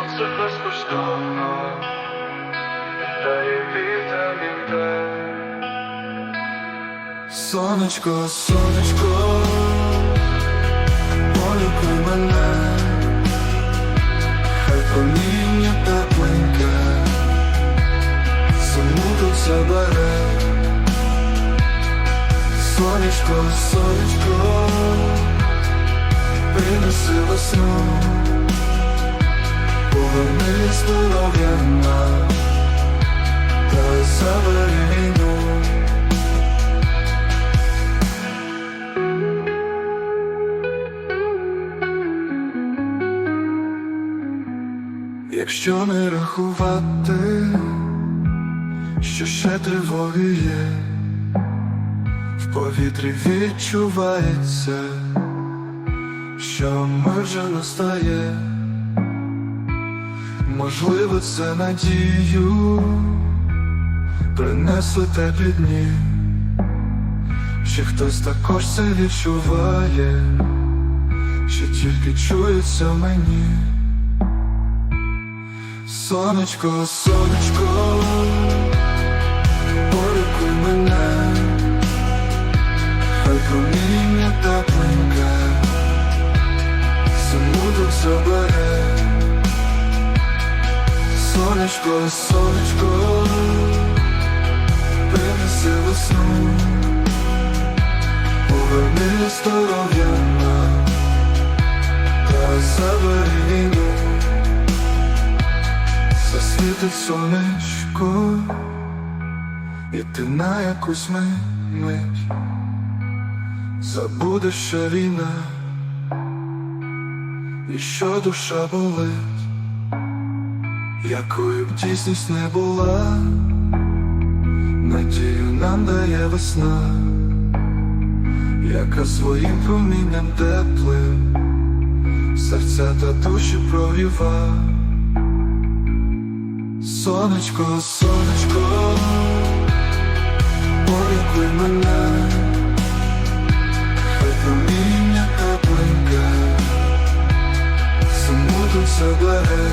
безкоштовно дає вітамін Д. Сонечко, сонечко, полюби мене, хай проміння тепленьке, саму забере. Сонечко, сонечко, принеси весну, поверни здоров'я нам, та забери. Якщо не рахувати, що ще тривоги є, в повітрі відчувається, що мир вже настає, можливо, це надію, принесли теплі дні, що хтось також це відчуває, що тільки чується мені. Сонечко, сонечко, полюбуй мене, хай проміння тепленьке, саму забере. Сонечко, сонечко, принеси весну, поверни здоров'я нам, та забери війну. Засвітить сонечко, і ти на якусь мить, забудеш, війна, і що душа болить, якою б дійсність не була, надію нам дає весна, яка своїм промінням теплим серця та душі прогріва. Сонечко, сонечко, полюбуй мене, хай проміння тепленьке, саму тут забере.